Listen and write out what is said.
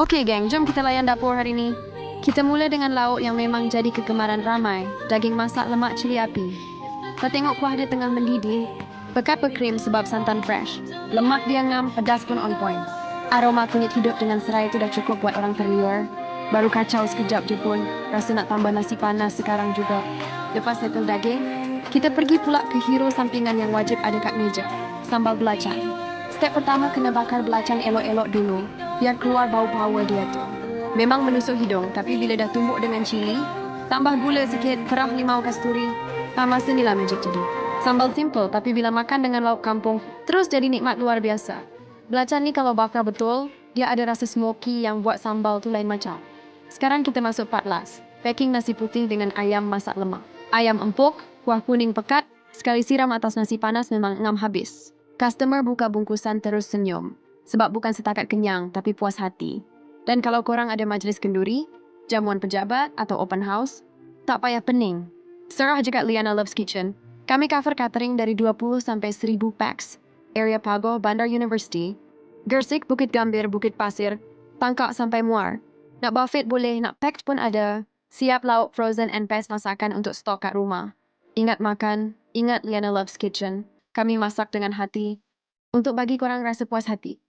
Okey geng, jom kita layan dapur hari ini. Kita mula dengan lauk yang memang jadi kegemaran ramai, daging masak lemak cili api. Kau tengok kuah dia tengah mendidih, pekat berkrim sebab santan fresh. Lemak dia ngam, pedas pun on point. Aroma kunyit hidup dengan serai itu dah cukup buat orang terliur. Baru kacau sekejap je pun, rasa nak tambah nasi panas sekarang juga. Lepas settle daging, kita pergi pula ke hero sampingan yang wajib ada kat meja, sambal belacan. Step pertama kena bakar belacan elok-elok dulu, biar keluar bau power dia tu. Memang menusuk hidung, tapi bila dah tumbuk dengan cili, tambah gula sikit, kerah limau kasturi, ah, masa ni lah magic jadi. Sambal simple, tapi bila makan dengan lauk kampung, terus jadi nikmat luar biasa. Belacan ni kalau bakar betul, dia ada rasa smoky yang buat sambal tu lain macam. Sekarang kita masuk part last. Packing nasi putih dengan ayam masak lemak. Ayam empuk, kuah kuning pekat, sekali siram atas nasi panas memang ngam habis. Customer buka bungkusan terus senyum. Sebab bukan setakat kenyang, tapi puas hati. Dan kalau korang ada majlis kenduri, jamuan pejabat atau open house, tak payah pening. Serah je kat Liana Loves Kitchen. Kami cover catering dari 20 sampai 1000 packs. Area Pagoh, Bandar University. Gersik, Bukit Gambir, Bukit Pasir. Tangkak sampai Muar. Nak buffet boleh, nak packed pun ada. Siap lauk frozen and paste masakan untuk stok kat rumah. Ingat makan, ingat Liana Loves Kitchen. Kami masak dengan hati untuk bagi korang rasa puas hati.